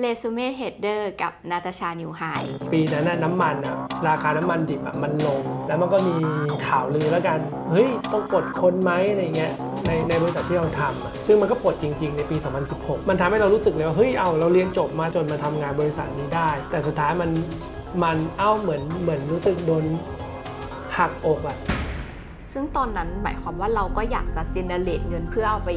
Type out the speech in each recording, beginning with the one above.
เรซูเม่เฮดเดอร์กับนาตาชานิวไฮปีนั้นน่ะน้ำมันอะราคาน้ำมันดิบอะมันลง แล้วมันก็มีข่าวลือแล้วกัน เฮ้ย ต้องปลดคนไหมอะไรเงี้ยในในบริษัทที่เราทำอะซึ่งมันก็ปลดจริง ๆ ในปี 2016 มันทำให้เรารู้สึกเลยว่า เฮ้ย เอาเราเรียนจบมาจนมาทำงานบริษัทนี้ได้ แต่สุดท้ายมันมันเอ้าเหมือนเหมือนรู้สึกโดนหักอกอะซึ่งตอนนั้นหมายความว่าเราก็อยากจะเจเนเรตเงินเพื่อเอาไป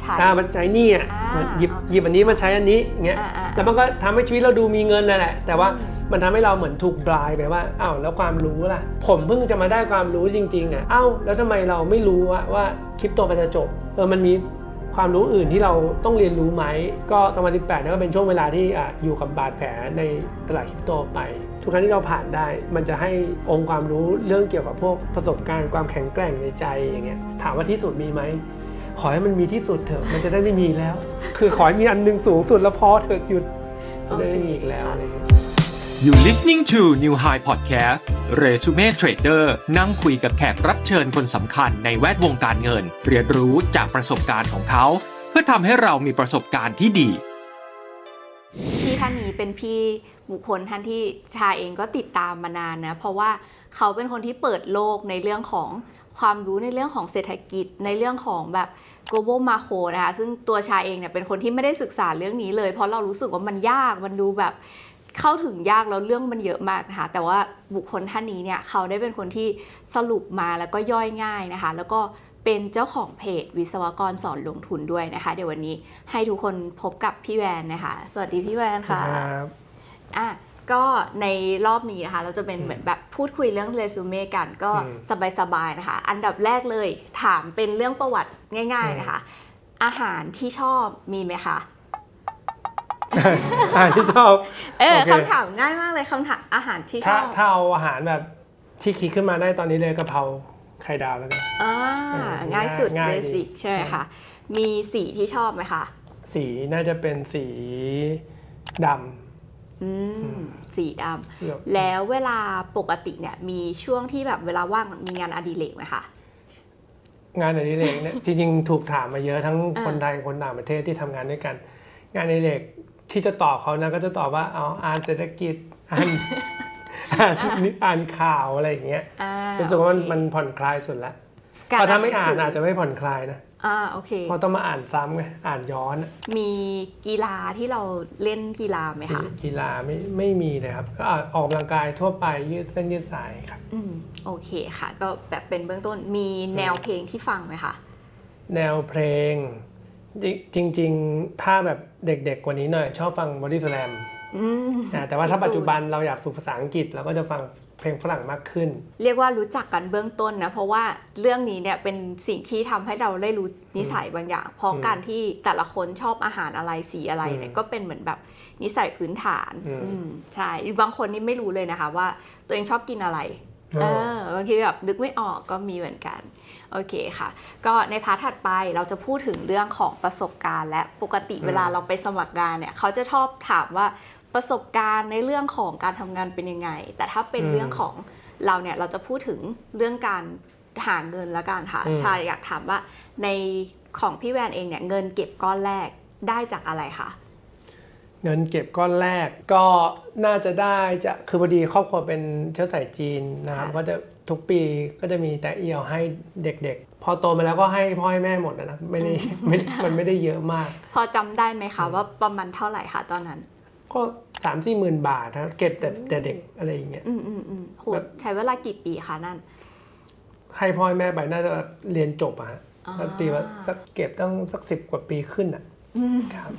ใช้ อ่ามันใช้หนี่อะอ่าเหมือนหยิบโอเคหยิบอันนี้มาใช้อันนี้เงี้ยอ่าอ่าแล้วมันก็ทำให้ชีวิตเราดูมีเงินนั่นแหละ แต่ว่าอืม มันทำให้เราเหมือนถูกบลายไปว่าอ้าวแล้วความรู้ล่ะ ผมเพิ่งจะมาได้ความรู้จริง ๆอะอ้าวแล้วทำไมเราไม่รู้ว่าว่าคริปโตมันจะจบเออมันมีความรู้อื่นที่เราต้องเรียนรู้ไหมก็2018นั่นก็เป็นช่วงเวลาที่อะอยู่กับบาดแผลในตลาดคริปโตไป ทุกครั้งที่เราผ่านได้ มันจะให้องค์ความรู้เรื่องเกี่ยวกับพวกประสบการณ์ความแข็งแกร่งในใจอย่างเงี้ยถามว่าที่สุดมีไหม ขอให้มันมีที่สุดเถอะ มันจะได้ไม่มีแล้ว คือขอให้มีอันหนึงสูงสุดแล้วพอเถอะหยุดจะได้ไม่มีอีกแล้วอะไรเงี้ย You listening to New High Podcast Resume Trader นั่งคุยกับแขกรับเชิญคนสำคัญในแวดวงการเงิน เรียนรู้จากประสบการณ์ของเขา เพื่อทำให้เรามีประสบการณ์ที่ดี พี่ท่านนี้เป็นพี่บุคคลท่านที่ชาเองก็ติดตามมานานนะ เพราะว่าเขาเป็นคนที่เปิดโลกในเรื่องของความรู้ในเรื่องของเศรษฐกิจในเรื่องของแบบ global macro นะคะซึ่งตัวชาเองเนี่ยเป็นคนที่ไม่ได้ศึกษาเรื่องนี้เลย เพราะเรารู้สึกว่ามันยากมันดูแบบเข้าถึงยากแล้วเรื่องมันเยอะมากนะคะแต่ว่าบุคคลท่านนี้เนี่ยเขาได้เป็นคนที่สรุปมาแล้วก็ย่อยง่ายนะคะ แล้วก็เป็นเจ้าของเพจวิศวกรสอนลงทุนด้วยนะคะ เดี๋ยววันนี้ให้ทุกคนพบกับพี่แวนนะคะ สวัสดีพี่แวนค่ะครับอะ ก็ในรอบนี้นะคะ เราจะเป็นเหมือนแบบพูดคุยเรื่องเรซูเม่กันก็อืมสบายๆนะคะ อันดับแรกเลยถามเป็นเรื่องประวัติง่าย ๆนะคะ อาหารที่ชอบมีไหมคะอ่านที่ชอบ เออโอเคคำถามง่ายมากเลยคำถามอาหารที่ชถ้าอบ ถ้าเอาอาหารแบบที่คิดขึ้นมาได้ตอนนี้เลยกะเพราไข่ดาวแล้วกันอ่าเออง่ายสุดง่ายเบดีสิกใช่ไหมคะ มีสีที่ชอบไหมคะ สีน่าจะเป็นสีด อืมสีดำเลือกำแล้วเวลาปกติเนี่ยมีช่วงที่แบบเวลาว่างมีงานอดิเรกไหมคะงานอดิเรกเนี่ยจริงๆถูกถามมาเยอะทั้งอ่าคนไทยคนต่างประเทศที่ทำงานด้วยกัน งานอดิเรกที่จะตอบเขานะก็จะตอบว่าเอาอ่านเศรษฐกิจอ่านอ่านอ่านข่าวอะไรอย่างเงี้ยอ่ารู้สึกว่ามันโอเคมันผ่อนคลายสุดละกรเพราะถ้าไม่อ่านหงสือาจจะไม่ผ่อนคลายนะ อ่าโอเค เพราะต้องมาอ่านซ้ำไงอ่านย้อนอะมีกีฬาที่เราเล่นกีฬาไหมคะกีฬาไม่ไม่มีเลยครับ ก็ออกกำลังกายทั่วไปยืดเส้นยืดสายครับ อืมโอเคค่ะ ก็แบบเป็นเบื้องต้นมีแนวเพลงที่ฟังไหมคะแนวเพลง จริง ๆ ถ้าแบบเด็กๆกว่านี้หน่อย ชอบฟังบอดี้สแลมอืมแต่ว่าถ้าปัจจุบันเราอยากฝึกภาษาอังกฤษเราก็จะฟังเพ ลงฝรั่งมากขึ้น เรียกว่ารู้จักกันเบื้องต้นนะ เพราะว่าเรื่องนี้เนี่ยเป็นสิ่งที่ทำให้เราได้รู้นิสัยบางอย่าง เพราะอืมการที่แต่ละคนชอบอาหารอะไรสีอะไรเนี่ยอืมก็เป็นเหมือนแบบนิสัยพื้นฐานอืมอืมใช่บางคนนี่ไม่รู้เลยนะคะ ว่าตัวเองชอบกินอะไรเอเอออบางทีแบบนึกไม่ออกก็มีเหมือนกันโอเคค่ะ ก็ในพาร์ทถัดไปเราจะพูดถึงเรื่องของประสบการณ์ และปกติอืมเวลาเราไปสมัครงานเนี่ยเขาจะชอบถามว่า ประสบการณ์ในเรื่องของการทำงานเป็นยังไง แต่ถ้าเป็นเรื่องของเราเนี่ยเราจะพูดถึงเรื่องการหาเงินละกันค่ะอืมชายอยากถามว่าในของพี่แวนเองเนี่ยเงินเก็บก้อนแรกได้จากอะไรคะเงินเก็บก้อนแรกก็น่าจะได้จะคือพอดีครอบครัวเป็นเชื้อสายจีนนะครับก็จะทุกปีก็จะมีแต่เอียวให้เด็กๆ พอโตมาแล้วก็ให้พ่อให้แม่หมดนะนะไม่ได้ไม่มันไม่ได้เยอะมาก พอจำได้ไหมคะว่าประมาณเท่าไหร่คะตอนนั้น ก็ สามสี่หมื่นบาทนะเก็บแต่แต่เด็กอะไรอย่างเงี้ยอืมอืมอืมโหแบบใช้เวลากี่ปีคะนั่น ให้พ่อให้แม่ไปน่าจะเรียนจบอะฮะอ่าแล้วตีว่าสักเก็บต้องสักสิบกว่าปีขึ้นอะอืมครับ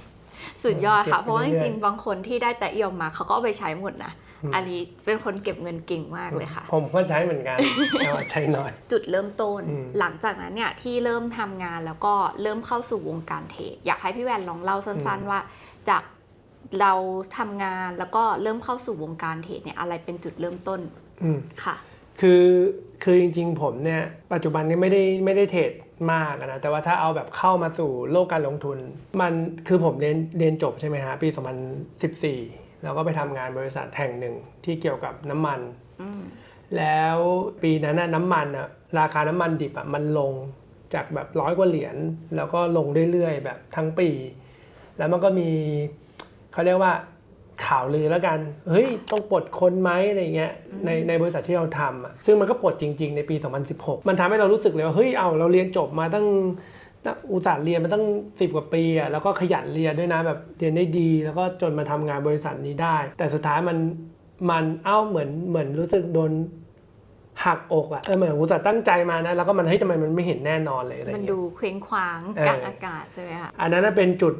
สุดยอดค่ะเก็บไปเพราะว่าจเรื่อยๆริงๆ บางคนที่ได้แต่เอี่ยวมาเขาก็เอาไปใช้หมดนะอืมอันนี้เป็นคนเก็บเงินเก่งมากเลยค่ะ ผมก็ใช้เหมือนกันแต่ว่าใช้น้อย จุดเริ่มต้นอืมหลังจากนั้นเนี่ยที่เริ่มทำงานแล้วก็เริ่มเข้าสู่วงการเทรดอยากให้พี่แวนลองเล่าสั้นๆว่า จาก เราทำงานแล้วก็เริ่มเข้าสู่วงการเทรดเนี่ยอะไรเป็นจุดเริ่มต้นอืมค่ะ คือคือจริงๆผมเนี่ยปัจจุบันนี้ไม่ได้ไม่ได้เทรดมากอะนะแต่ว่าถ้าเอาแบบเข้ามาสู่โลกการลงทุน มันคือผมเรียนเรียนจบใช่ไหมฮะปี 2014 แล้วก็ไปทำงานบริษัทแห่งหนึ่งที่เกี่ยวกับน้ำมันอืมแล้วปีนั้นน่ะน้ำมันอะราคาน้ำมันดิบอะมันลงจากแบบร้อยกว่าเหรียญแล้วก็ลงเรื่อยๆแบบทั้งปี แล้วมันก็มี เเขาเรียกว่าข่าวลือแล้วกัน เฮ้ย ต้องปลดคนไหมอะไรเงี้ย ในในบริษัทที่เราทำอะซึ่งมันก็ปลดจริง ๆ ในปี 2016 มันทำให้เรารู้สึกเลยว่า เฮ้ย เอาเราเรียนจบมาตั้งตั้งอุตส่าห์เรียนมาตั้งสิบกว่าปีอะแล้วก็ขยันเรียนด้วยนะแบบเรียนได้ดี แล้วก็จนมาทำงานบริษัทนี้ได้ แต่สุดท้ายมันมันเอ้าเหมือนเหมือนรู้สึกโดนหักอกอะเออเหมือนอุตส่าห์ตั้งใจมานะ แล้วก็มันเฮ้ยทำไมมันไม่เห็นแน่นอนเลยอะไรมันเงี้ยดูเคว้งคว้างเออกลางอากาศใช่ไหมคะอันนั้นนะเป็นจุด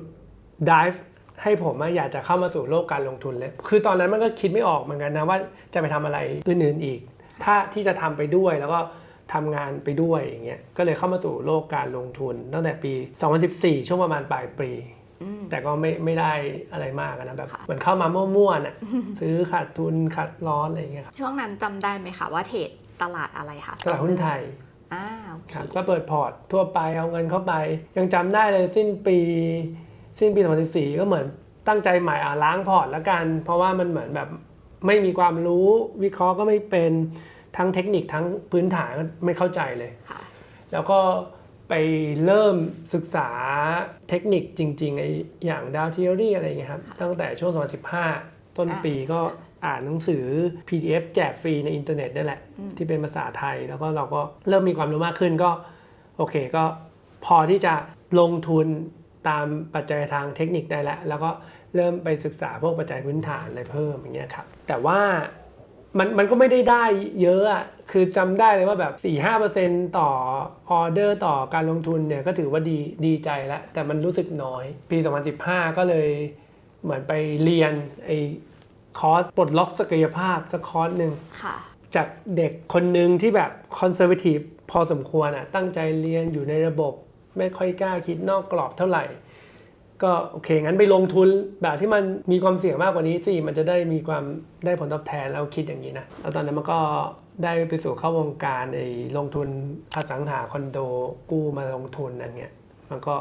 dive ให้ผมอะอยากจะเข้ามาสู่โลกการลงทุนเลย คือตอนนั้นมันก็คิดไม่ออกเหมือนกันนะว่าจะไปทำอะไรอื่นๆอีก ถ้าที่จะทำไปด้วยแล้วก็ทำงานไปด้วยอย่างเงี้ย ก็เลยเข้ามาสู่โลกการลงทุน ตั้งแต่ปี 2014 ช่วงประมาณปลายปีอืมแต่ก็ไม่ไม่ได้อะไรมากอะนะแบบค่ะเหมือนเข้ามามั่วๆน่ะซื้อขาดทุนขาดร้อนอะไรอย่างเงี้ยครับช่วงนั้นจำได้ไหมคะว่าเทรดตลาดอะไรคะตลาดหุ้นไทยอ่าโอเคครับก็เปิดพอร์ตทั่วไปเอาเงินเข้าไป ยังจำได้เลยสิ้นปี สิ้นปี 2014 ก็เหมือนตั้งใจใหม่อะล้างพอร์ตแล้วกัน เพราะว่ามันเหมือนแบบไม่มีความรู้วิเคราะห์ก็ไม่เป็นทั้งเทคนิคทั้งพื้นฐานก็ไม่เข้าใจเลยค่ะแล้วก็ไปเริ่มศึกษาเทคนิคจริงๆไออย่างดาวเทอรี่อะไรอย่างเงี้ยครับ ตั้งแต่ช่วง 2015 ต้นปีก็อ่านหนังสือ PDF แจกฟรีในอินเทอร์เน็ตนั่นแหละอืมที่เป็นภาษาไทย แล้วก็เราก็เริ่มมีความรู้มากขึ้นก็ โอเคก็พอที่จะลงทุน ตามปัจจัยทางเทคนิคได้แล้ว แล้วก็เริ่มไปศึกษาพวกปัจจัยพื้นฐานอะไรเพิ่มอย่างเงี้ยครับแต่ว่ามันมันก็ไม่ได้ได้เยอะอะคือจำได้เลยว่าแบบ 4-5%ต่อออเดอร์ต่อการลงทุนเนี่ยก็ถือว่าดีดีใจแล้ว แต่มันรู้สึกน้อย ปี 2015 ก็เลยเหมือนไปเรียนไอ้คอร์สปลดล็อกศักยภาพสักคอร์สหนึ่งค่ะจากเด็กคนหนึ่งที่แบบคอนเซอร์วทีฟพอสมควรอะตั้งใจเรียนอยู่ในระบบ ไม่ค่อยกล้าคิดนอกกรอบเท่าไหร่ ก็โอเค งั้นไปลงทุนแบบที่มันมีความเสี่ยงมากกว่านี้สิมันจะได้มีความได้ผลตอบแทนแล้วคิดอย่างนี้นะแล้วตอนนั้นมันก็ได้ไปสู่เข้าวงการไอ้ลงทุนอสังหาคอนโดกู้มาลงทุนอะไรเงี้ยมันก็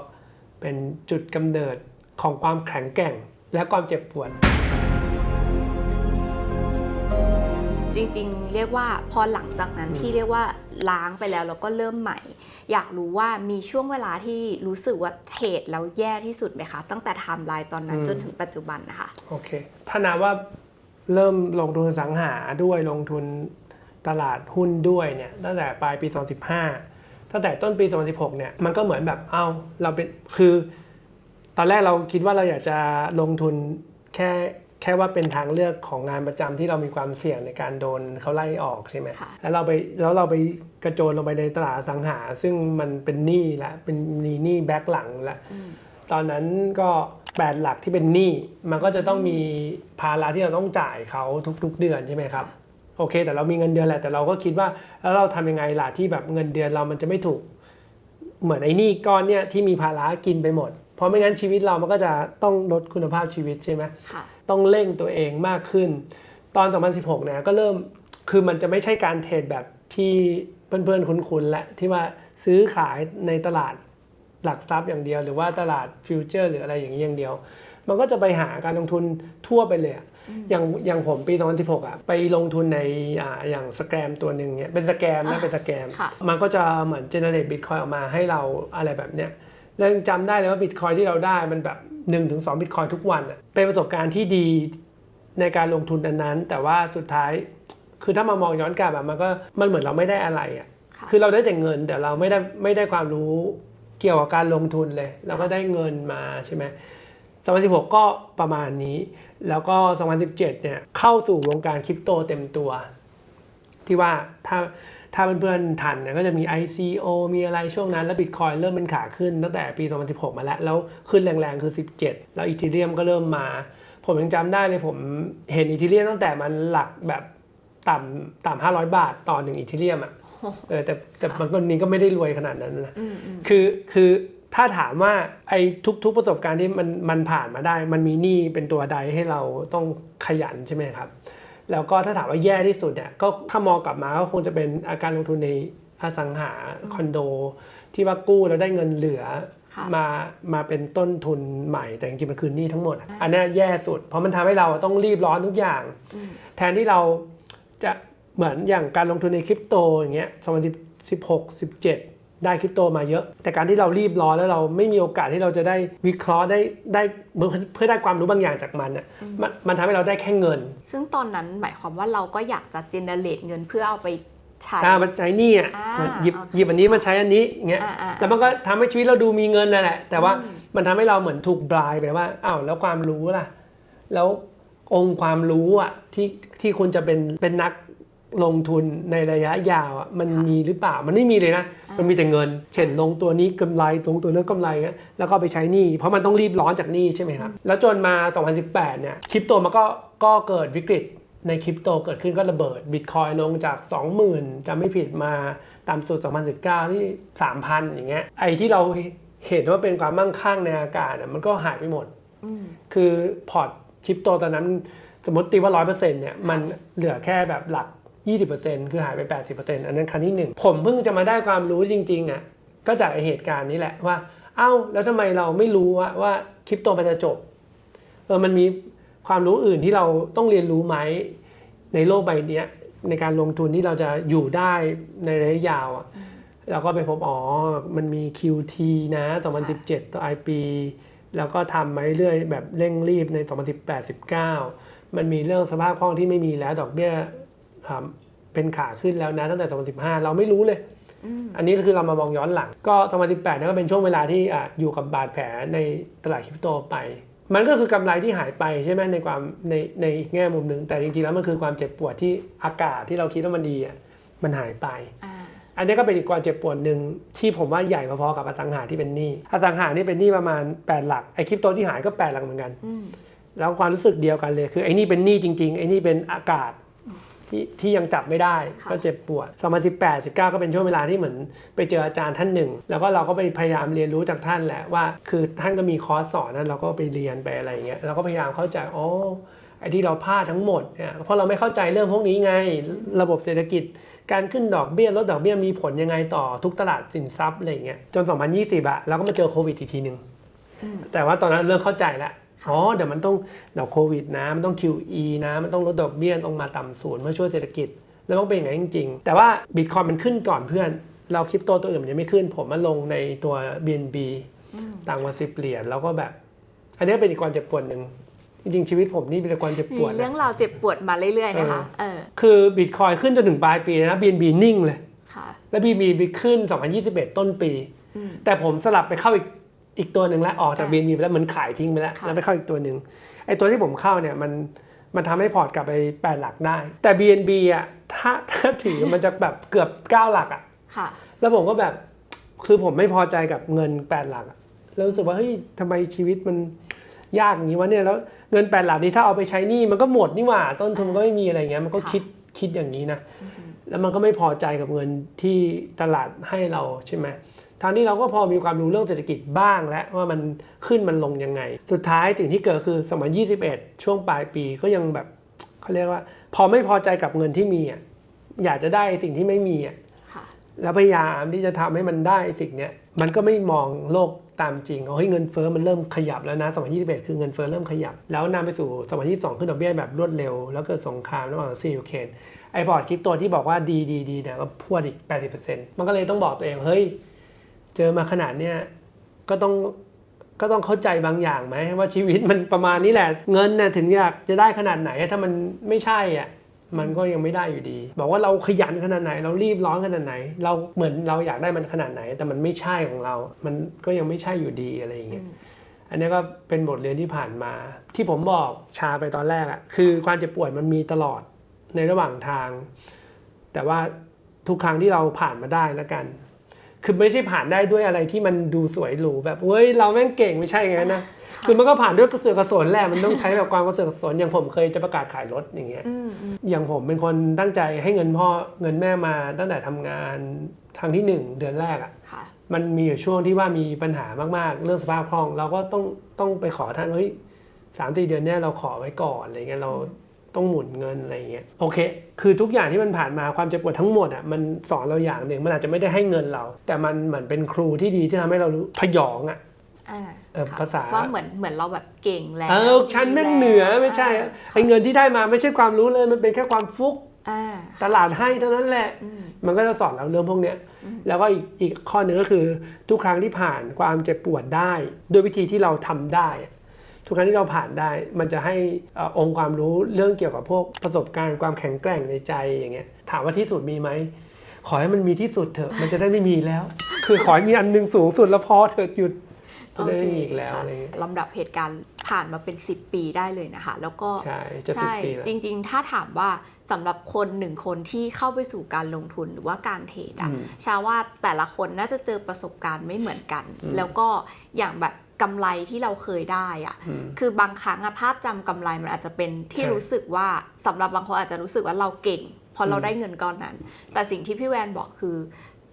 เป็นจุดกำเนิดของความแข็งแกร่งและความเจ็บปวด จริงๆ เรียกว่าพอหลังจากนั้นอืมที่เรียกว่าล้างไปแล้วแล้วก็เริ่มใหม่ อยากรู้ว่ามีช่วงเวลาที่รู้สึกว่าเทรดแล้วแย่ที่สุดไหมคะ ตั้งแต่ไทม์ไลน์ตอนนั้นจนถึงปัจจุบันนะคะโอเค ถ้านับว่าเริ่มลงทุนสังหาด้วยลงทุนตลาดหุ้นด้วยเนี่ยตั้งแต่ปลายปี 2015 ตั้งแต่ต้นปี 2016 เนี่ยมันก็เหมือนแบบเอ้าเราเป็นคือ ตอนแรกเราคิดว่าเราอยากจะลงทุนแค่ แค่ว่าเป็นทางเลือกของงานประจำที่เรามีความเสี่ยงในการโดนเขาไล่ออกใช่ไหมค่ะแล้วเราไปแล้วเราไปกระโจนลงไปในตลาดอสังหา ซึ่งมันเป็นหนี้ละเป็นมีหนี้แบ็คหลังละอืมตอนนั้นก็แปดหลักที่เป็นหนี้มันก็จะต้องมีภาระที่เราต้องจ่ายเขาทุก ๆ เดือนใช่ไหมครับโอเค แต่เรามีเงินเดือนแหละแต่เราก็คิดว่าแล้วเราทำยังไงล่ะที่แบบเงินเดือนเรามันจะไม่ถูก เหมือนไอ้หนี้ก้อนเนี่ยที่มีภาระกินไปหมด เพราะไม่งั้นชีวิตเรามันก็จะต้องลดคุณภาพชีวิตใช่ไหมค่ะ ต้องเร่งตัวเองมากขึ้น ตอน 2016เนี่ยก็เริ่มคือมันจะไม่ใช่การเทรดแบบที่เพื่อนๆคุ้นๆและที่ว่าซื้อขายในตลาดหลักทรัพย์อย่างเดียว หรือว่าตลาดฟิวเจอร์หรืออะไรอย่างนี้อย่างเดียว มันก็จะไปหาการลงทุนทั่วไปเลยอะอย่างอย่างผมปี 2016อะไปลงทุนในอ่าอย่างสแกมตัวหนึ่งเนี่ยเป็นสแกมนะอ่าเป็นสแกมค่ะมันก็จะเหมือนเจเนเรตบิตคอยออกมาให้เราอะไรแบบเนี้ย แล้วยังจำได้เลยว่าบิตคอยที่เราได้มันแบบ1-2ถึงบิตคอยทุกวันอะเป็นประสบการณ์ที่ดีในการลงทุนอันนั้น แต่ว่าสุดท้ายคือถ้ามามองย้อนกลับอะมันก็มันเหมือนเราไม่ได้อะไรอะค่ะคือเราได้แต่เงินแต่เราไม่ได้ไม่ได้ความรู้เกี่ยวกับการลงทุนเลย เราก็ได้เงินมาใช่ไหม2016 ก็ประมาณนี้ แล้วก็ 2017 เนี่ยเข้าสู่วงการคริปโตเต็มตัว ที่ว่าถ้า ถ้าเพื่อนๆทันเนี่ยก็จะมี ICO มีอะไรช่วงนั้น แล้วบิตคอยเริ่มเป็นขาขึ้นตั้งแต่ปี 2016 มาแล้ว แล้วขึ้นแรงๆ คือ 17 แล้วอีทีเรียมก็เริ่มมา ผมยังจำได้เลยผมเห็นอีทีเรียมตั้งแต่มันหลักแบบต่ำต่ำ500บาทต่อหนึ่งอีทีเรียมอะเออแต่แต่บางคนนี้ก็ไม่ได้รวยขนาดนั้นนะอืมอืมคือคือถ้าถามว่าไอ้ทุก ๆ ประสบการณ์ที่มันมันผ่านมาได้ มันมีหนี้เป็นตัวใดให้เราต้องขยันใช่ไหมครับ แล้วก็ถ้าถามว่าแย่ที่สุดเนี่ยก็ถ้ามองกลับมาก็คงจะเป็นอาการลงทุนในอสังหาคอนโด ที่ว่ากู้แล้วได้เงินเหลือค่ะมามาเป็นต้นทุนใหม่แต่จริงๆมันคือหนี้ทั้งหมด อันเนี้ยแย่สุด เพราะมันทำให้เราต้องรีบร้อนทุกอย่างอืมแทนที่เราจะเหมือนอย่างการลงทุนในคริปโตอย่างเงี้ย2016 17 ได้คริปโตมาเยอะ แต่การที่เรารีบร้อนแล้วเราไม่มีโอกาสที่เราจะได้วิเคราะห์ได้ได้เพื่อได้ความรู้บางอย่างจากมันอะมันมันทำให้เราได้แค่เงิน ซึ่งตอนนั้นหมายความว่าเราก็อยากจะเจเนเรตเงินเพื่อเอาไปใช้อ่ามันใช้หนี่อะอ่ามันหยิบโอเคหยิบอันนี้มาใช้อันนี้อย่างเงี้ยอ่าอ่าแล้วมันก็ทำให้ชีวิตเราดูมีเงินนั่นแหละ แต่ว่าอืมมันทำให้เราเหมือนถูกบลายไปว่าอ้าวแล้วความรู้ล่ะ แล้วองค์ความรู้อะที่ที่คุณจะเป็นเป็นนัก ลงทุนในระยะยาวอะมันมีหรือเปล่ามันไม่มีเลยนะ มันมีแต่เงิน เช่นลงตัวนี้กำไรลงตัวนั้นกำไรเงี้ยแล้วก็เอาไปใช้หนี้เพราะมันต้องรีบร้อนจากหนี้ใช่ไหมครับแล้วจนมา 2018 เนี่ยคริปโตมันก็ก็เกิดวิกฤตในคริปโตเกิดขึ้นก็ระเบิดบิตคอยลงจาก 20,000จะไม่ผิดมาตามสุด2019 ที่ 3,000 อย่างเงี้ยไอ้ที่เราเห็นว่าเป็นความมั่งคั่งในอากาศอะมันก็หายไปหมดอืมคือพอร์ตคริปโตตอนนั้นสมมติตีว่า 100%เนี่ยมันเหลือแค่แบบหลัก 20%คือหายไป 80%อันนั้นครั้งที่หนึ่งผมเพิ่งจะมาได้ความรู้จริงๆอะก็จากเหตุการณ์นี้แหละว่าเอ้าแล้วทำไมเราไม่รู้ว่าว่าคริปโตมันจะจบเออมันมีความรู้อื่นที่เราต้องเรียนรู้ไหมในโลกใบนี้ในการลงทุนที่เราจะอยู่ได้ในระยะยาวอะเราก็ไปพบอ๋อมันมี QT นะ 2017 ต่อ IP แล้วก็ทำมาเรื่อยแบบเร่งรีบใน 2018 19 มันมีเรื่องสภาพคล่องที่ไม่มีแล้วดอกเบี้ย เป็นขาขึ้นแล้วนะตั้งแต่ 2015 เราไม่รู้เลยอืมอันนี้คือเรามามองย้อนหลัง ก็ 2018เนี่ยก็เป็นช่วงเวลาที่อะอยู่กับบาดแผลในตลาดคริปโตไป มันก็คือกำไรที่หายไปใช่ไหมในความในในอีกแง่มุมหนึ่งแต่จริงๆแล้วมันคือความเจ็บปวดที่อากาศที่เราคิดว่ามันดีอะมันหายไปอ่าอันนี้ก็เป็นอีกความเจ็บปวดหนึ่งที่ผมว่าใหญ่พอๆกับอสังหาที่เป็นหนี้อสังหานี่เป็นหนี้ประมาณ 8 หลักไอคริปโตที่หายก็8หลักเหมือนกันอืมแล้วความรู้สึกเดียวกันเลยคือไอ้นี่เป็นหนี้จริงๆไอ้นี่เป็นอากาศ ที่ที่ยังจับไม่ได้ค่ะก็เจ็บปวด 2018 19 ก็เป็นช่วงเวลาที่เหมือนไปเจออาจารย์ท่านหนึ่ง แล้วก็เราก็ไปพยายามเรียนรู้จากท่านแหละว่า คือท่านก็มีคอร์สสอนนั้นเราก็ไปเรียนไปอะไรอย่างเงี้ยเราก็พยายามเข้าใจอ๋อไอ้ที่เราพลาดทั้งหมดเนี่ยเพราะเราไม่เข้าใจเรื่องพวกนี้ไง ระบบเศรษฐกิจ การขึ้นดอกเบี้ยลดดอกเบี้ยมีผลยังไงต่อทุกตลาดสินทรัพย์อะไรอย่างเงี้ยจน 2020อะเราก็มาเจอโควิดอีกทีหนึ่งอืมแต่ว่าตอนนั้นเริ่มเข้าใจแล้ว อ๋อเดี๋ยวมันต้องเดี๋ยวโควิดนะมันต้อง QE นะมันต้องลดดอกเบี้ยต้องมาต่ำศูนย์เพื่อช่วยเศรษฐกิจ แล้วต้องเป็นอย่างนั้นจริง ๆ แต่ว่าบิตคอยมันขึ้นก่อนเพื่อน เราคริปโตตัวอื่นมันยังไม่ขึ้น ผมมาลงในตัว BNB อืมต่างกว่าสิบเหรียญแล้วก็แบบ อันนี้เป็นอีกความเจ็บปวดหนึ่งจริงๆ ชีวิตผมนี่เป็นความเจ็บมีปวดเรื่อนะงราวเจ็บปวดมาเรื่อยๆนะคะเออคือบิตคอยขึ้นจนถึงปลายปีนะ BNB นิ่งเลยค่ะแล้ว BNB ไปขึ้น 2021 ต้นปีอืมแต่ผมสลับไปเข้าอีก อีกตัวหนึ่งแล้วออกจากค่ะ BNB ไปแล้วเหมือนขายทิ้งไปแล้วค่ะแล้วไปเข้าอีกตัวหนึ่งไอ้ตัวที่ผมเข้าเนี่ยมันมันทำให้พอร์ตกลับไป8หลักได้ แต่ BNB อะถ้าถ้าถือมันจะแบบเกือบ 9 หลักอะค่ะแล้วผมก็แบบคือผมไม่พอใจกับเงิน 8 หลักอะแล้วรู้สึกว่าเฮ้ยทำไมชีวิตมันยากอย่างนี้วะเนี่ยแล้วเงิน 8 หลักนี้ถ้าเอาไปใช้หนี่มันก็หมดนี่หว่า ต้นทุนก็ไม่มีอะไรเงี้ยมันก็ค่ะคิดคิดอย่างนี้นะอืมแล้วมันก็ไม่พอใจกับเงินที่ตลาดให้เราใช่ไหม ทางนี้เราก็พอมีความรู้เรื่องเศรษฐกิจบ้างแล้วว่ามันขึ้นมันลงยังไง สุดท้ายสิ่งที่เกิดคือสมัย 21 ช่วงปลายปีก็ยังแบบเขาเรียกว่า พอไม่พอใจกับเงินที่มีอะอยากจะได้สิ่งที่ไม่มีอะค่ะแล้วพยายามที่จะทำให้มันได้สิ่งเนี้ยมันก็ไม่มองโลกตามจริงเอาเฮ้ยเงินเฟ้อมันเริ่มขยับแล้วนะ2021 คือเงินเฟ้อเริ่มขยับ แล้วนำไปสู่2022 ขึ้นดอกเบี้ยแบบรวดเร็ว แล้วเกิดสงครามระหว่างรัสเซียยูเครนไอ้พอร์ตคริปโตที่บอกว่าดีดีดีเนี่ยก็พรวดอีก 80%มันก็เลยต้องบอกตัวเองเฮ้ย เจอมาขนาดเนี้ยก็ต้องก็ต้องเข้าใจบางอย่างไหมว่าชีวิตมันประมาณนี้แหละ เงินน่ะถึงอยากจะได้ขนาดไหนถ้ามันไม่ใช่อะมันก็ยังไม่ได้อยู่ดี บอกว่าเราขยันขนาดไหน เรารีบร้อนขนาดไหน เราเหมือนเราอยากได้มันขนาดไหน แต่มันไม่ใช่ของเรา มันก็ยังไม่ใช่อยู่ดีอะไรอย่างเงี้ยอืมอันนี้ก็เป็นบทเรียนที่ผ่านมา ที่ผมบอกชาไปตอนแรกอะคือความเจ็บปวดมันมีตลอดในระหว่างทาง แต่ว่าทุกครั้งที่เราผ่านมาได้แล้วกัน คือไม่ใช่ผ่านได้ด้วยอะไรที่มันดูสวยหรูแบบเฮ้ยเราแม่งเก่งไม่ใช่ไงนนะคือมันก็ผ่านด้วยกระเสือกกระสนแหละมันต้องใช้แบบความกระเสือกกระสนอย่างผมเคยจะประกาศขายรถอย่างเงี้ยอืมอืมอย่างผมเป็นคนตั้งใจให้เงินพ่อเงินแม่มาตั้งแต่ทำงานทางที่หนึ่งเดือนแรกอะค่ะมันมีอยู่ช่วงที่ว่ามีปัญหามากๆ เรื่องสภาพคล่อง เราก็ต้องต้องไปขอท่านเฮ้ยสามสี่เดือนเนี้ยเราขอไว้ก่อนอะไรเงี้ยเรา ต้องหมุนเงินอะไรเงี้ยโอเค คือทุกอย่างที่มันผ่านมาความเจ็บปวดทั้งหมดอะมันสอนเราอย่างหนึ่งมันอาจจะไม่ได้ให้เงินเรา แต่มันเหมือนเป็นครูที่ดีที่ทำให้เรารู้พยองอะอ่าเออค่ะภาษาว่าเหมือนเหมือนเราแบบเก่งแล้วเออฉันแม่งเหนือไม่ใช่อ่าไอ้เงินที่ได้มาไม่ใช่ความรู้เลยมันเป็นแค่ความฟุกอ่าตลาดให้เท่านั้นแหละอืมมันก็จะสอนเราเรื่องพวกเนี้ยอืมแล้วก็อีกอีกข้อหนึ่งก็คือทุกครั้งที่ผ่านความเจ็บปวดได้ ด้วยวิธีที่เราทำได้อะ ทุกครั้งที่เราผ่านได้ มันจะให้เอ่อองค์ความรู้เรื่องเกี่ยวกับพวกประสบการณ์ความแข็งแกร่งในใจอย่างเงี้ยถามว่าที่สุดมีไหมขอให้มันมีที่สุดเถอะมันจะได้ไม่มีแล้ว คือขอให้มีอันหนึงสูงสุดแล้วพอเถอะหยุดจะได้ไม่มีอีกแล้วโเคอะไรเงี้ยค่ะลำดับเหตุการณ์ผ่านมาเป็น 10 ปีได้เลยนะคะ แล้วก็ใช่จะสิบใช่ปีแล้วจริง ๆ ถ้าถามว่าสำหรับคนหนึ่งคนที่เข้าไปสู่การลงทุนหรือว่าการเทรดอะอืมชาว่าแต่ละคนน่าจะเจอประสบการณ์ไม่เหมือนกันอืมแล้วก็อย่างแบบ กำไรที่เราเคยได้อะอืมคือบางครั้งอะภาพจำกำไรมันอาจจะเป็นที่ใช่รู้สึกว่าสำหรับบางคนอาจจะรู้สึกว่าเราเก่งเพราะเราอืมได้เงินก้อนนั้น แต่สิ่งที่พี่แวนบอกคือ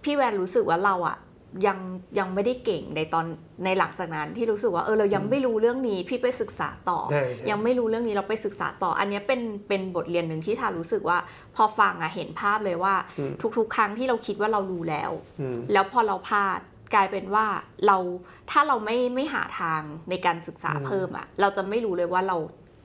พี่แวนรู้สึกว่าเราอะยังยังไม่ได้เก่งในตอนในหลังจากนั้นที่รู้สึกว่าเออเรายังไม่รู้เรื่องนี้พี่ไปศึกษาต่อใช่ใช่ยังไม่รู้เรื่องนี้เราไปศึกษาต่อ อันเนี้ยเป็นเป็นบทเรียนหนึ่งที่ชารู้สึกว่า พอฟังอะเห็นภาพเลยว่าอืมทุกๆ ครั้งที่เราคิดว่าเรารู้แล้วอืมแล้วพอเราพลาด กลายเป็นว่าเราถ้าเราไม่ไม่หาทางในการศึกษาอืมเพิ่มอะเราจะไม่รู้เลยว่าเรา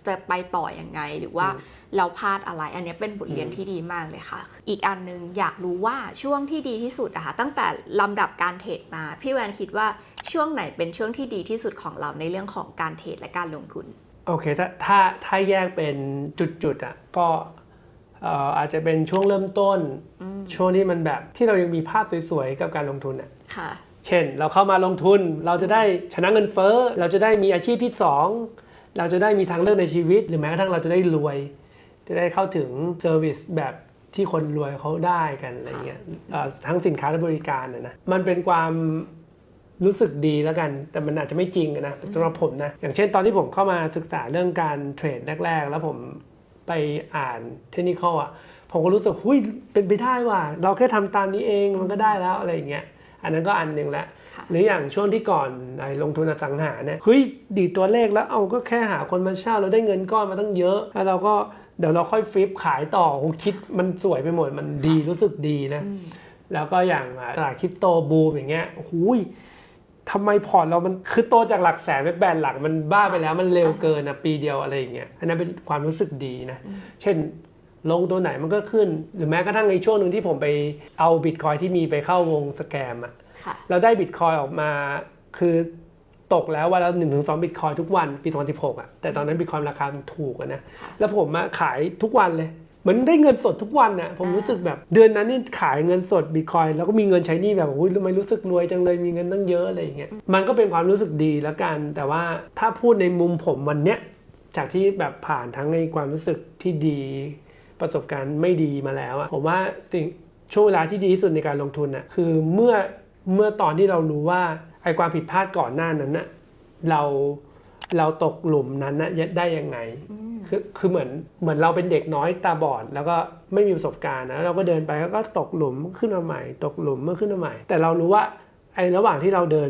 จะไปต่ออยังไง หรือว่าอืมเราพลาดอะไร อันเนี้ยเป็นบทเรียนอืมที่ดีมากเลยค่ะ อีกอันหนึงอยากรู้ว่าช่วงที่ดีที่สุดอะค่ะตั้งแต่ลำดับการเทรดมา พี่แวนคิดว่าช่วงไหนเป็นช่วงที่ดีที่สุดของเราในเรื่องของการเทรดและการลงทุน โอเค ถ้าถ้าถ้าแยกเป็นจุดๆอะก็เอ่ออาจจะเป็นช่วงเริ่มต้นอืมช่วงที่มันแบบที่เรายังมีภาพสวยๆกับการลงทุนอะค่ะ เช่น เราเข้ามาลงทุนเราจะได้ชนะเงินเฟ้อ เราจะได้มีอาชีพที่สองเราจะได้มีทางเลือกในชีวิต หรือแม้กระทั่งเราจะได้รวย จะได้เข้าถึงเซอร์วิสแบบที่คนรวยเขาได้กันอะไรเงี้ยทั้งสินค้าและบริการนะนะมันเป็นความรู้สึกดีแล้วกัน แต่มันอาจจะไม่จริงนะสำหรับผมนะ อย่างเช่นตอนที่ผมเข้ามาศึกษาเรื่องการเทรดแรก ๆ แล้วผมไปอ่านเทคนิคอะผมก็รู้สึกหุยเป็นไปได้ว่ะเราแค่ทำตามนี้เองมันก็ได้แล้วอะไรอย่างเงี้ย อันนั้นก็อันหนึ่งละค่ะหรืออย่างช่วงที่ก่อนไอ้ลงทุนอสังหาเนี่ยเฮ้ยดีดตัวเลขแล้วเอาก็แค่หาคนมาเช่าเราได้เงินก้อนมาตั้งเยอะแล้วเราก็เดี๋ยวเราค่อยฟลิปขายต่อผมคิดมันสวยไปหมดมันดีรู้สึกดีนะอืมแล้วก็อย่างตลาดคริปโตบูมอย่างเงี้ยหูยทำไมพอร์ตเรามันคือโตจากหลักแสนไปแบนหลักมันบ้าไปแล้วมันเร็วเกินนะปีเดียวอะไรอย่างเงี้ยอันนั้นเป็นความรู้สึกดีนะ เช่น ลงตัวไหนมันก็ขึ้น หรือแม้กระทั่งในช่วงหนึ่งที่ผมไปเอาบิตคอยที่มีไปเข้าวงสแกมอะค่ะเราได้บิตคอยออกมา คือตกแล้ววันละหนึ่งถึงสองบิตคอยทุกวันปี 2016อะแต่ตอนนั้นบิตคอยราคามันถูกอะนะค่ะแล้วผมอะขายทุกวันเลย เหมือนได้เงินสดทุกวันน่ะผมรู้สึกแบบเดือนนั้นนี่ขายเงินสดบิตคอยแล้วก็มีเงินใช้หนี่แบบอุ้ยทำไมรู้สึกรวยจังเลยมีเงินตั้งเยอะอะไรอย่างเงี้ย มันก็เป็นความรู้สึกดีแล้วกัน แต่ว่าถ้าพูดในมุมผมวันเนี้ย จากที่แบบผ่านทั้งในความรู้สึกที่ดี ประสบการณ์ไม่ดีมาแล้วอะผมว่าสิ่งช่วงเวลาที่ดีที่สุดในการลงทุนน่ะคือเมื่อเมื่อตอนที่เรารู้ว่าไอ้ความผิดพลาดก่อนหน้านั้นน่ะเราเราตกหลุมนั้นน่ะได้ยังไงอืมคือคือเหมือนเหมือนเราเป็นเด็กน้อยตาบอด แล้วก็ไม่มีประสบการณ์นะเราก็เดินไปแล้วก็ตกหลุมขึ้นมาใหม่ ตกหลุมเมื่อขึ้นมาใหม่ แต่เรารู้ว่าไอ้ระหว่างที่เราเดิน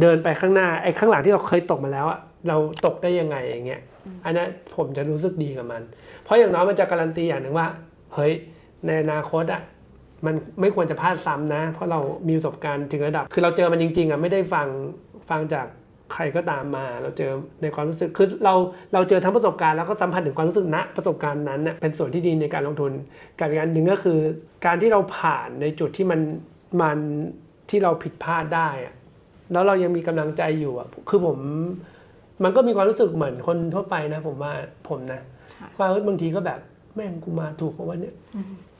เดินไปข้างหน้าไอ้ข้างหลังที่เราเคยตกมาแล้วอะเราตกได้ยังไงอย่างเงี้ย อันนั้นผมจะรู้สึกดีกับมัน เพราะอย่างน้อยมันจะการันตีอย่างหนึ่งว่า เฮ้ย ในอนาคตอะมันไม่ควรจะพลาดซ้ำนะ เพราะเรามีประสบการณ์ถึงระดับ คือเราเจอมันจริงๆอะไม่ได้ฟังฟังจากใครก็ตามมา เราเจอในความรู้สึกคือเราเราเจอทั้งประสบการณ์แล้วก็สัมผัสถึงความรู้สึกณประสบการณ์นั้นน่ะเป็นส่วนที่ดีในการลงทุนกับอีกอันหนึ่งก็คือ การที่เราผ่านในจุดที่มันมันที่เราผิดพลาดได้อะแล้วเรายังมีกำลังใจอยู่อะคือผม มันก็มีความรู้สึกเหมือนคนทั่วไปนะ ผมว่าผมนะค่ะว่าเฮ้ยบางทีก็แบบแม่งกูมาถูกเพราะว่าเนี่ย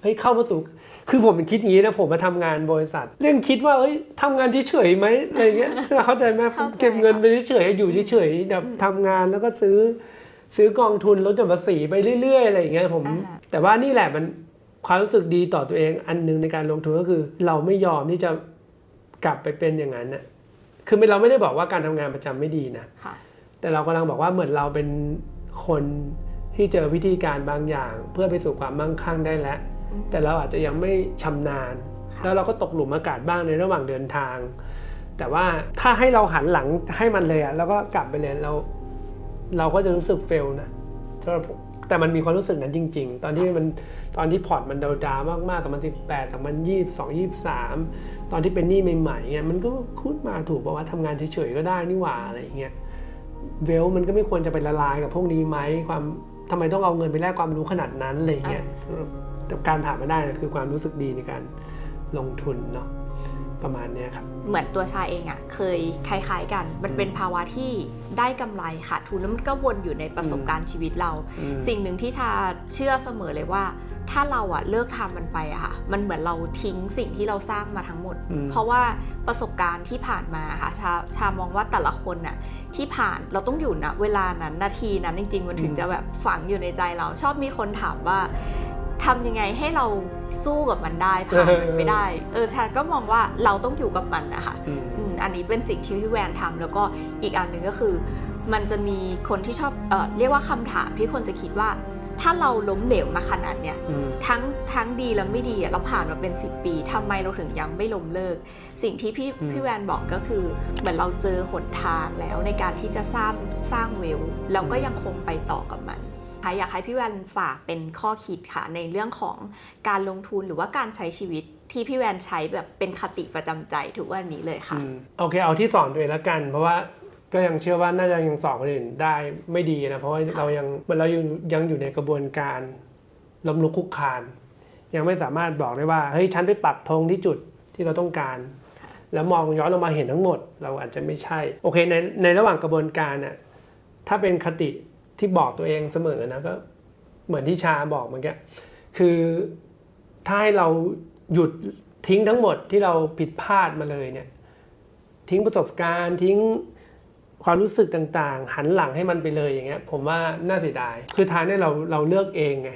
เฮ้ยเข้ามาสู่คือผมเป็นคิดอย่างนี้นะผมมาทำงานบริษัท เรื่องคิดว่าเฮ้ยทำงานเฉยๆไหมอะไรเงี้ยเข้าใจไหมเข้าใจเก็บเงินไปเฉยๆอยู่เฉยๆแบบทำงานแล้วก็ซื้อ ซื้อกองทุนลดหย่อนภาษีไปเรื่อยๆอะไรอย่างเงี้ยผมอ่าแต่ว่านี่แหละมันความรู้สึกดีต่อตัวเองอันหนึ่งในการลงทุนก็คือ เราไม่ยอมที่จะกลับไปเป็นอย่างนั้นนะคือไม่เราไม่ได้บอกว่าการทำงานประจำไม่ดีนะค่ะ แต่เรากำลังบอกว่าเหมือนเราเป็นคนที่เจอวิธีการบางอย่าง เพื่อไปสู่ความมั่งคั่งได้แล้วอืมแต่เราอาจจะยังไม่ชำนาญค่ะแล้วเราก็ตกหลุมอากาศบ้างในระหว่างเดินทาง แต่ว่าถ้าให้เราหันหลังให้มันเลยอะแล้วก็กลับไปเลยเราเราก็จะรู้สึกเฟลนะสำหรับผมแต่มันมีความรู้สึกนั้นจริง ๆ ตอนที่มันตอนที่พอร์ตมันดาวดาวมากๆ2018 2022 23ตอนที่เป็นหนี้ใหม่ๆเงี้ยมันก็คุดมาถูกบอกว่าทำงานเฉยๆก็ได้นี่หว่าอะไรอย่างเงี้ย เวลมันก็ไม่ควรจะไปละลายกับพวกนี้ไหมความทำไมต้องเอาเงินไปแลกความรู้ขนาดนั้นอะไรเงี้ยแต่การผ่านมาได้นะคือความรู้สึกดีในการลงทุนเนาะ ประมาณเนี้ยครับ เหมือนตัวชาเองอะ่ะเคยคล้ายๆกัน มันเป็นภาวะที่ได้กำไรขาดทุนแล้วมันก็วนอยู่ในประสบการณ์ชีวิตเราอืมสิ่งหนึ่งที่ชาเชื่อเสมอเลยว่า ถ้าเราอะเลิกทำมันไปอะค่ะมันเหมือนเราทิ้งสิ่งที่เราสร้างมาทั้งหมดอืมเพราะว่าประสบการณ์ที่ผ่านมาค่ะชาชามองว่าแต่ละคนน่ะที่ผ่านเราต้องอยู่นะเวลานั้นนาทีนั้นจริง ๆ มันถึงจะแบบฝังอยู่ในใจเราชอบมีคนถามว่า ทำยังไงให้เราสู้กับมันได้ผ่านมันไปได้ เออชาก็มองว่าเราต้องอยู่กับมันนะคะอืมอืมอันนี้เป็นสิ่งที่พี่แวนทำแล้วก็อีกอันหนึ่งก็คือ มันจะมีคนที่ชอบเออเรียกว่าคำถามที่คนจะคิดว่า ถ้าเราล้มเหลวมาขนาดเนี้ยอืมทั้งทั้งดีและไม่ดีอะเราผ่านมาเป็น 10 ปีทำไมเราถึงยังไม่ล้มเลิก สิ่งที่พี่อืมพี่แวนบอกก็คือ เหมือนเราเจอหนทางแล้วในการที่จะสร้างสร้างเวลแล้วก็ยังคงไปต่อกับมัน ค่ะอยากให้พี่แวนฝากเป็นข้อคิดค่ะในเรื่องของการลงทุนหรือว่าการใช้ชีวิตที่พี่แวนใช้แบบเป็นคติประจำใจทุกวันนี้เลยค่ะอืมโอเคเอาที่สอนตัวเองแล้วกัน เพราะว่าก็ยังเชื่อว่าน่าจะยังสอนคนอื่นได้ไม่ดีนะเพราะว่าเรายังเรายังยังอยู่ในกระบวนการล้มลุกคลุกคลานยังไม่สามารถบอกได้ว่าเฮ้ยฉันไปปักธงที่จุดที่เราต้องการค่ะแล้วมองย้อนลงมาเห็นทั้งหมด เราอาจจะไม่ใช่ โอเคในในระหว่างกระบวนการน่ะถ้าเป็นคติ ที่บอกตัวเองเสมอนะก็เหมือนที่ชาบอกเมื่อกี้คือถ้าให้เราหยุดทิ้งทั้งหมดที่เราผิดพลาดมาเลยเนี่ย ทิ้งประสบการณ์ทิ้งความรู้สึกต่างๆ หันหลังให้มันไปเลยอย่างเงี้ย ผมว่าน่าเสียดาย คือทางเนี่ยเราเราเลือกเองไง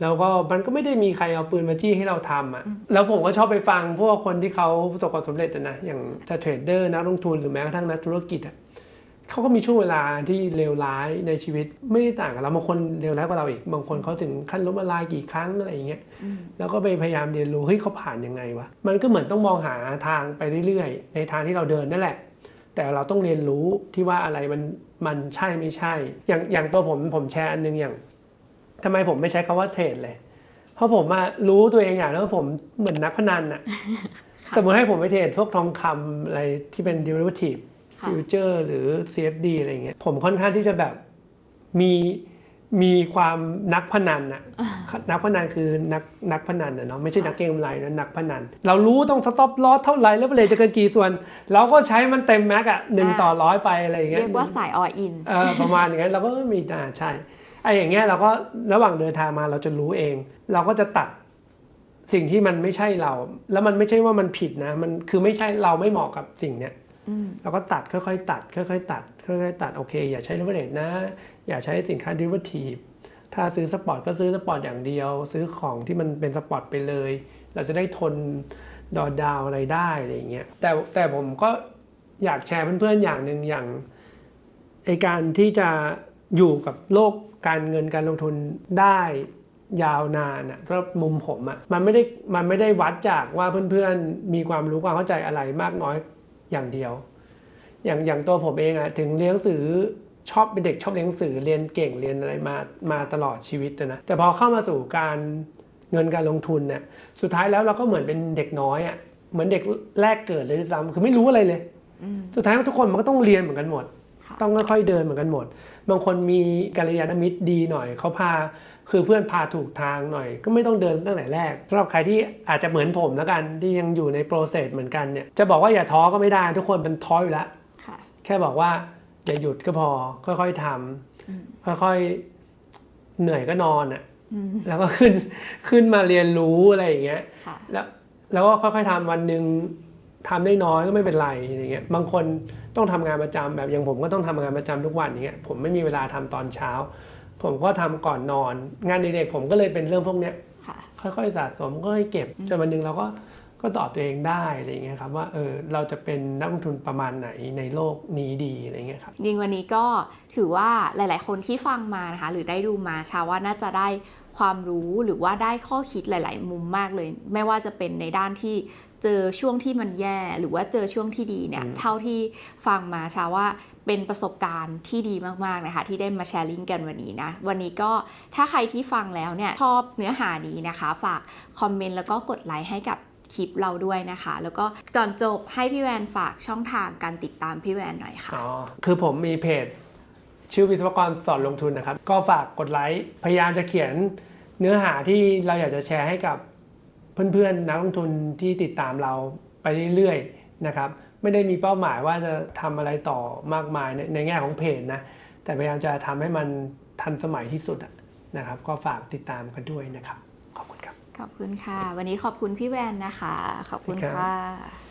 แล้วก็มันก็ไม่ได้มีใครเอาปืนมาจี้ให้เราทำอะ แล้วผมก็ชอบไปฟังพวกคนที่เขาประสบความสำเร็จอะนะ อย่างถ้าเทรดเดอร์นักลงทุนหรือแม้กระทั่งนักธุรกิจอะ เขาก็มีช่วงเวลาที่เลวร้ายในชีวิตไม่ได้ต่างกับเราบางคนเลวร้ายกว่าเราอีกบางคนเขาถึงขั้นล้มละลายกี่ครั้งอะไรอย่างเงี้ยอืมแล้วก็ไปพยายามเรียนรู้เฮ้ยเขาผ่านยังไงวะมันก็เหมือนต้องมองหาทางไปเรื่อยๆ ในทางที่เราเดินนั่นแหละ แต่เราต้องเรียนรู้ที่ว่าอะไรมันมันใช่ไม่ใช่ อย่างอย่างตัวผมผมแชร์อันหนึงอย่างทำไมผมไม่ใช้คาว่าเทรดเลย เพราะผมอะรู้ตัวเองอย่างแล้วาผมเหมือนนักพนันอะค่ะสมมติให้ผมไปเทรดพวกทองคำอะไรที่เป็น derivative ค่ะฟิ วเจอร์หรือ CFD อะไรเงี้ยผมค่อนข้างที่จะแบบมีมีความนักพนันอะนักพนันคือนักนักพนันนะเนาะไม่ใช่นักเก็งกำไรนะนักพนัน เรารู้ต้องสต็อปลอสเท่าไหร่แล้วเลยจะเกินกี่ส่วน เราก็ใช้มันเต็มแม็กอะหนึ่งอ่าต่อร้อยไปอะไรอย่างเงี้ยเรียกว่าสายออินเออประมาณอย่างนั้นเราก็มีอ่าใช่ไอ้อย่างเงี้ยเราก็ระหว่างเดินทางมาเราจะรู้เอง เราก็จะตัดสิ่งที่มันไม่ใช่เรา แล้วมันไม่ใช่ว่ามันผิดนะ มันคือไม่ใช่เราไม่เหมาะกับสิ่งเนี้ยอืม เราก็ตัดค่อยๆ ตัด ค่อยๆ ตัดค่อยๆตัดโอเค อย่าใช้ leverage นะ อย่าใช้สินค้า derivative ถ้าซื้อสปอร์ตก็ซื้อสปอร์ตอย่างเดียว ซื้อของที่มันเป็นสปอร์ตไปเลย เราจะได้ทนดอดาวอะไรได้อะไรอย่างเงี้ยแต่แต่ผมก็อยากแชร์เพื่อนๆอย่างหนึ่งอย่างไอการที่จะอยู่กับโลกการเงินการลงทุนได้ยาวนานอะสำหรับมุมผมอะมันไม่ได้มันไม่ได้วัดจากว่าเพื่อนๆมีความรู้ความเข้าใจอะไรมากน้อย อย่างเดียว อย่างอย่างตัวผมเองอะถึงเรียนหนังสือชอบเป็นเด็กชอบเรียนหนังสือเรียนเก่งเรียนอะไรมามาตลอดชีวิตอะนะแต่พอเข้ามาสู่การเงินการลงทุนเนี่ยสุดท้ายแล้วเราก็เหมือนเป็นเด็กน้อยอะเหมือนเด็กแรกเกิดเลยด้วยซ้ำคือไม่รู้อะไรเลยอืมสุดท้ายทุกคนมันก็ต้องเรียนเหมือนกันหมดค่ะต้องค่อยๆเดินเหมือนกันหมด บางคนมีกัลยาณมิตรดีหน่อยเขาพา คือเพื่อนพาถูกทางหน่อย ก็ไม่ต้องเดินตั้งแต่แรกสำหรับใครที่อาจจะเหมือนผมแล้วกันที่ยังอยู่ในโปรเซสเหมือนกันเนี่ยจะบอกว่าอย่าท้อก็ไม่ได้ ทุกคนเป็นท้ออยู่แล้วค่ะแค่บอกว่าอย่าหยุดก็พอค่อยๆทอืมำค่อยๆเหนื่อยก็นอนอะอืมแล้วก็ขึ้นขึ้นมาเรียนรู้อะไรอย่างเงี้ยค่ะแล้วแล้วก็ค่อยๆทำวันหนึ่งทำได้น้อยก็ไม่เป็นไรอย่างเงี้ยบางคนต้องทำงานประจำแบบอย่างผมก็ต้องทำงานประจำทุกวันอย่างเงี้ยผมไม่มีเวลาทำตอนเช้า ผมก็ทำก่อนนอน งานเด็กๆผมก็เลยเป็นเรื่องพวกเนี้ยค่ะค่อยๆสะสมก็ให้เก็บจนวันหนึ่งเราก็ก็ตอบตัวเองได้อะไรอย่างเงี้ยครับว่าเออเราจะเป็นนักลงทุนประมาณไหนในโลกนี้ดีอะไรเงี้ยครับจริงวันนี้ก็ถือว่าหลาย ๆ คนที่ฟังมานะคะหรือได้ดูมาชาว่าน่าจะได้ความรู้หรือว่าได้ข้อคิดหลาย ๆ มุมมากเลย ไม่ว่าจะเป็นในด้านที่ เจอช่วงที่มันแย่หรือว่าเจอช่วงที่ดีเนี่ยอืมเท่าที่ฟังมาชาว่าเป็นประสบการณ์ที่ดีมากๆนะคะที่ได้มาแชร์ลิงก์กันวันนี้นะวันนี้ก็ถ้าใครที่ฟังแล้วเนี่ยชอบเนื้อหานี้นะคะ ฝากคอมเมนต์แล้วก็กดไลค์ให้กับคลิปเราด้วยนะคะ แล้วก็ก่อนจบให้พี่แวนฝากช่องทางการติดตามพี่แวนหน่อยค่ะอ๋อคือผมมีเพจชื่อวิศวกรสอนลงทุนนะครับ ก็ฝากกดไลค์พยายามจะเขียนเนื้อหาที่เราอยากจะแชร์ให้กับ เพื่อนๆนักลงทุนที่ติดตามเราไปเรื่อยๆนะครับไม่ได้มีเป้าหมายว่าจะทำอะไรต่อมากมายในในแง่ของเพจนะแต่พยายามจะทำให้มันทันสมัยที่สุดอะนะครับ ก็ฝากติดตามกันด้วยนะครับ ขอบคุณครับ ขอบคุณค่ะ วันนี้ขอบคุณพี่แวนนะคะ ขอบคุณครับค่ะ